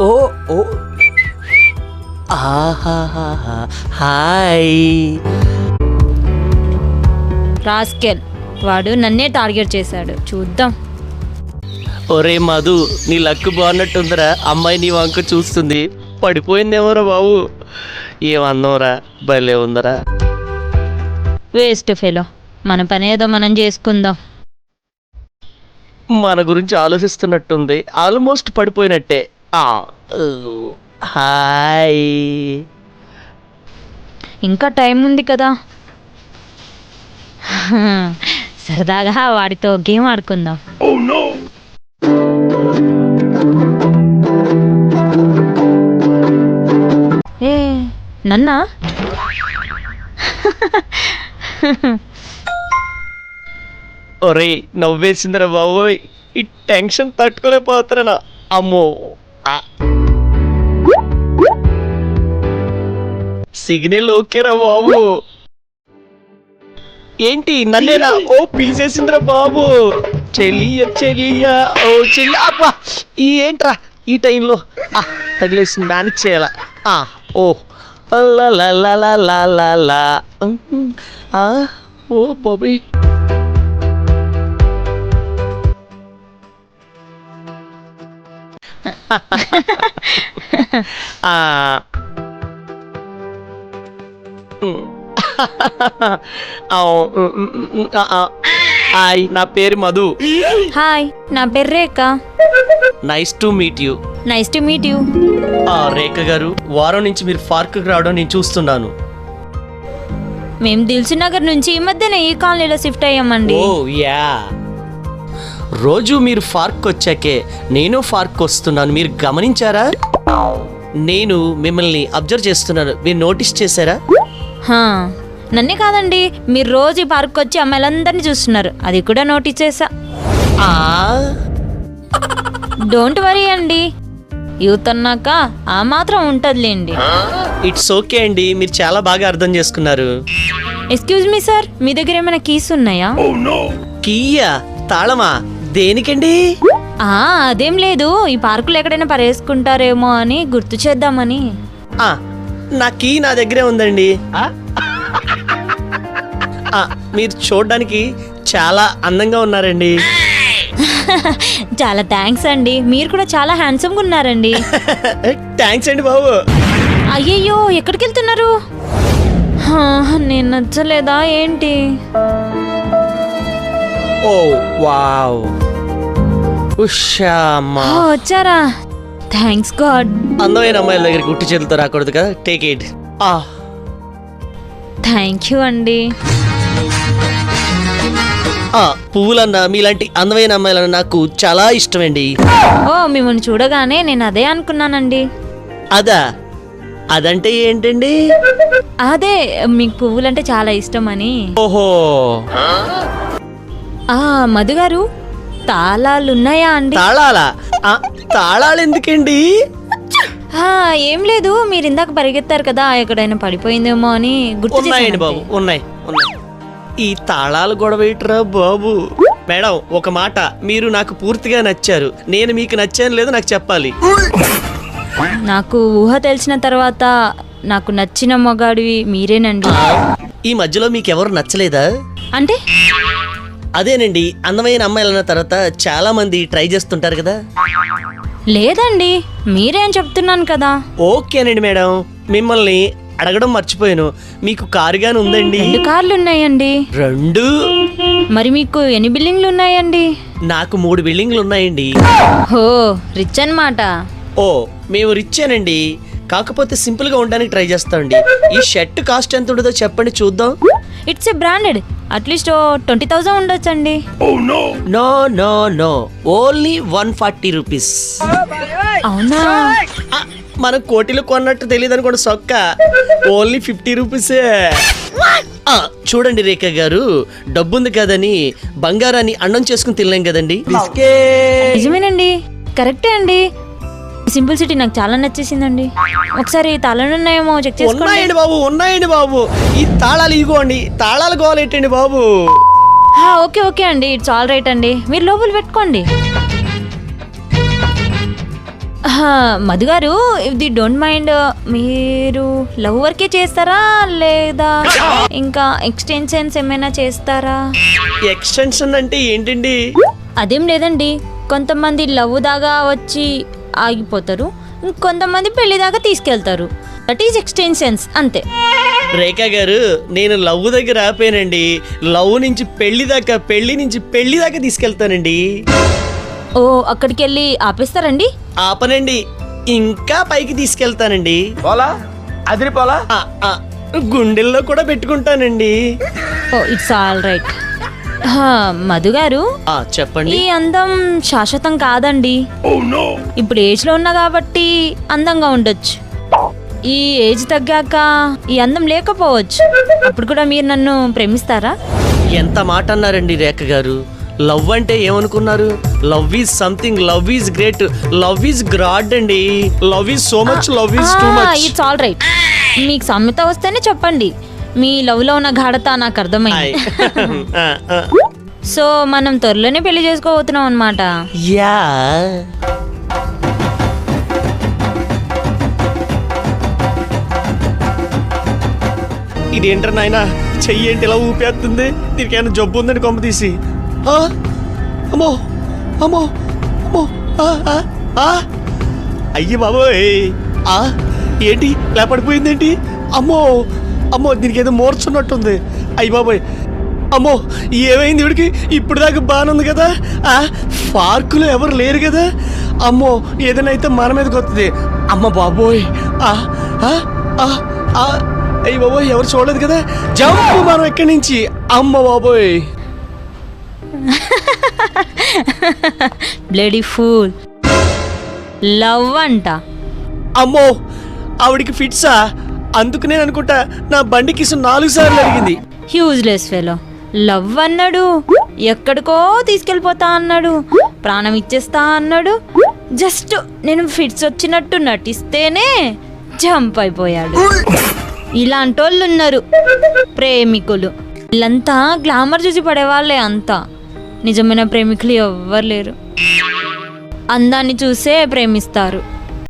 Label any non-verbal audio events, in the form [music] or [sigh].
ఓ ఓ. ఆహాహాహా. Hi. Rascal. వాడు నన్నే టార్గెట్ చేశాడు. చూద్దాం. ఒరే మధు నీ లక్ బాగున్నట్టుందిరా. అమ్మాయి నీ వంక చూస్తుంది. పడిపోయిందేమోరా బాబు. ఏమన్నావురా? భలే ఉందరా. Waste fellow. మన పని ఏదో మనం చేసుకుందాం. మన గురించి ఆలోచిస్తున్నట్టుంది. ఆల్మోస్ట్ పడిపోయినట్టే. హాయ్. ఇంకా టైం ఉంది కదా. సరదాగా వాడితో గేమ్ ఆడుకుందాం. ఏ నన్నా? ఒరే నవ్వేసిందిరా బాబోయ్. ఈ టెన్షన్ తట్టుకోలేకపోతున్నా అమ్మో. సిగ్నల్ ఓకేరా బాబు. ఏంటి నన్నేరా ఓ పిలిచేసిందిరా బాబు. చెలియ చెలియ ఓ చెల్లి అబ్బా ఈ ఏంట్రా? ఈ టైంలో. ఆ, తగిలేసింది మేనేజ్ చేయాల? ఆ, ఓ. లా లా లా లా లా లా ఆ, ఓ బాబీ హాయ్ నా పేరు మధు. హాయ్ నా పేరు Rekha. Nice to meet you nice to meet you Rekha గారు వారం నుంచి మీరు పార్క్ రావడం నేను చూస్తున్నాను. మేము దిల్సు నగర్ నుంచి ఈ మధ్యనే ఈ కాలనీలో షిఫ్ట్ అయ్యామండి. Oh yeah. రోజు మీరు పార్క్ వచ్చాకే నేను పార్క్ వస్తున్నాను. మీరు గమనించారా? నేను మిమ్మల్ని అబ్జర్వ్ చేస్తున్నాను. మీరు నోటీస్ చేశారా? హా, నన్నే కాదండి. మీరు రోజు ఈ పార్క్ వచ్చి అమ్మాయిలందరినీ చూస్తున్నారు. అది కూడా నోటీస్ చేసా ఆ? డోంట్ వరీ అండి. యూత్ అన్నాక ఆ మాత్రం ఉంటదిలేండి. ఇట్స్ ఓకే అండి. మీరు చాలా బాగా అర్థం చేసుకున్నారు. ఎక్స్క్యూజ్ మీ సార్ మీ దగ్గర ఏమైనా కీస్ ఉన్నాయా? కీయా తాళమా? దేనికండి? ఆ అదేం లేదు. ఈ పార్కులో ఎక్కడైనా పరేసుకుంటారేమో అని గుర్తు చేద్దామని. ఆ, నా కీ నా దగ్గరే ఉందండి. ఆ, మీరు చూడడానికి చాలా అందంగా ఉన్నారండి. [laughs] చాలా థ్యాంక్స్ అండి. మీరు కూడా చాలా హ్యాండ్సమ్గా ఉన్నారండి. [laughs] థ్యాంక్స్ అండి బాబు. అయ్యయ్యో ఎక్కడికి వెళ్తున్నారు హా, నేను నచ్చలేదా ఏంటి? ఓ వావ్. ఉషా అమ్మా. ఆ, వచ్చారా? Thanks God. అందమైన అమ్మాయిల దగ్గర గుట్టి చేతులతో రాకూడదు కదా టేక్ ఇట్. ఆ. థ్యాంక్ యూ అండి. ఆ, పువ్వులన్నా మీలాంటి అందమైన అమ్మాయిలన్నా నాకు చాలా ఇష్టమండి. ఓ మిమ్మల్ని చూడగానే నేను అదే అనుకున్నానండి. అదా? అదంటే ఏంటండి? అదే మీకు పువ్వులంటే చాలా ఇష్టం అని ఓహో ఆ మధు గారు తాళాలు ఉన్నాయా అండి? తాళాలా? ఆ, తాళాలు ఎందుకండి ఆ, ఏం లేదు మీరు ఇందాక పరిగెత్తారు కదా ఎక్కడైనా పడిపోయిందేమో అని గుర్తు ఉన్నాయండి చేశాను బాబు అంతే. ఉన్నాయి ఉన్నాయి. ఈ తాళాలు గొడవ ఏంట్రా బాబు? మేడం ఒక మాట మీరు నాకు పూర్తిగా నచ్చారు. నేను మీకు నచ్చాను లేదో నాకు చెప్పాలి. నాకు ఊహ తెలిసిన తర్వాత నాకు నచ్చిన మొగాడివి మీరేనండి. ఈ మధ్యలో మీకు ఎవరు నచ్చలేదా? అంటే? అదేనండి అందమైన అమ్మాయిలు అన్న తర్వాత చాలా మంది ట్రై చేస్తుంటారు కదా? లేదండి మీరేం చెప్తున్నాను కదా. ఓకేనండి మేడం మిమ్మల్ని అడగడం మర్చిపోయాను. మీకు కారు గాని ఉందండి? రెండు కార్లు ఉన్నాయండి రెండు? మరి మీకు ఎన్ని బిల్డింగ్లు ఉన్నాయండి నాకు మూడు బిల్డింగ్లు ఉన్నాయండి హో రిచ్ అన్నమాట ఓ మేము రిచ్చేనండి. కాకపోతే సింపుల్గా ఉండడానికి ట్రై చేస్తామండి. ఈ షర్ట్ కాస్ట్ ఎంత ఉంటుందో చెప్పండి చూద్దాం. It's a branded. At least twenty thousand ఉండొచ్చండి. No no no only one forty rupees అవునా? మనం కోటిలో కొన్నట్టు తెలియదు అనుకోండి సొక్క ఓన్లీ ఫిఫ్టీ రూపీసే చూడండి రేఖ గారు. డబ్బుంది కదని బంగారాన్ని అన్నం చేసుకుని తినలేం కదండి. నిజమేనండి. కరెక్టే అండి. సింపుల్ సిటీ నాకు చాలా నచ్చేసిందండి. ఒకసారి తాళాలు ఉన్నాయేమో చెక్ చేసుకోండి. ఉన్నాయండి బాబు ఉన్నాయండి బాబు. ఈ తాళాలు ఇగోండి తాళాలు గోలేటండి బాబు. ఆ, ఓకే ఓకే అండి. ఇట్స్ ఆల్ రైట్ అండి. మీరు లోపల పెట్టుకోండి. హా, మధు గారు ఇఫ్ ది డోంట్ మైండ్ మీరు లవ్ వర్కే చేస్తారా లేదా? ఇంకా ఎక్స్టెన్షన్స్ ఏమైనా చేస్తారా? ఎక్స్టెన్షన్ అంటే ఏంటండి? అదేం లేదండి. కొంతమంది లవ్ దాకా వచ్చి ఆగిపోతారు. ఇంకొంతమంది పెళ్ళి దాకా తీసుకెళ్తారు. దట్ ఈజ్ ఎక్స్టెన్షన్స్ అంతే. రేఖా గారు నేను లవ్ దగ్గర ఆపానండి. లవ్ నుంచి పెళ్ళి దాకా పెళ్ళి నుంచి పెళ్ళి దాకా తీసుకెళ్తానండి. ఓ అక్కడికి వెళ్ళి ఆపేస్తారండి? ఆపనండి. ఇంకా పైకి తీసుకెళ్తానండి. పోలా? అదిరిపోలా గుండెల్లో కూడా పెట్టుకుంటానండి. Oh it's all right Madhu గారు ఆ చెప్పండి. ఈ అందం శాశ్వతం కాదండి. ఇప్పుడు ఏజ్లో ఉన్నా కాబట్టి అందంగా ఉండొచ్చు. ఈ ఏజ్ తగ్గాక ఈ అందం లేకపోవచ్చు. అప్పుడు కూడా మీరు నన్ను ప్రేమిస్తారా? ఎంత మాట అన్నారండి రేఖ గారు? లవ్ అంటే ఏమనుకున్నారు? Love is something love is great love is grand అండి. Love is so much love is too much. It's all right. మీకు సమ్మెత వస్తేనే చెప్పండి. మీ లవ్లో ఉన్న గాఢత నాకు అర్థమైంది. [laughs] సో మనం త్వరలోనే పెళ్ళి చేసుకోబోతున్నాం అనమాట యా. ఇదేంటర్ నాయన? చెయ్యి ఏంటి ఇలా ఊపేస్తుంది దీనికి ఏమైనా జబ్బు ఉందని కొమ్మ తీసి. ఆ? అమ్మో అమ్మో అమ్మో ఆ, ఆ, ఆ. అయ్యి బాబోయ్. ఆ ఏంటి? ఇలా పడిపోయిందేంటి అమ్మో అమ్మో దీనికి ఏదో మోర్చున్నట్టుంది. అయ్యి బాబోయ్. అమ్మో ఏమైంది ఇవిడికి ఇప్పుడు దాకా బాగానుంది కదా? ఆ? పార్కులో ఎవరు లేరు కదా? అమ్మో ఏదైనా అయితే మన మీదకి వస్తుంది అమ్మ బాబోయ్. అయ్యి బాబోయ్ ఎవరు చూడలేదు కదా? జంపు మనం ఎక్కడి నుంచి? అమ్మ బాబోయ్. Bloody fool. లవ్ అంట. అమ్మో ఆవిడికి ఫిట్సా? అందుకు నేను అనుకుంటా నా బండి కిసు నాలుగు సార్లు అడిగింది హ్యూజ్లెస్ ఫెలో లవ్ అన్నాడు. ఎక్కడికో తీసుకెళ్ళిపోతా అన్నాడు. ప్రాణం ఇచ్చేస్తా అన్నాడు. జస్ట్ నేను ఫిట్స్ వచ్చినట్టు నటిస్తేనే జంప్ అయిపోయాడు. ఇలాంటి వాళ్ళు ఉన్నారు. ప్రేమికులు. వీళ్ళంతా గ్లామర్ చూసి పడేవాళ్ళే అంతా. నిజమైన ప్రేమికులు ఎవ్వరు లేరు. అందాన్ని చూసే ప్రేమిస్తారు.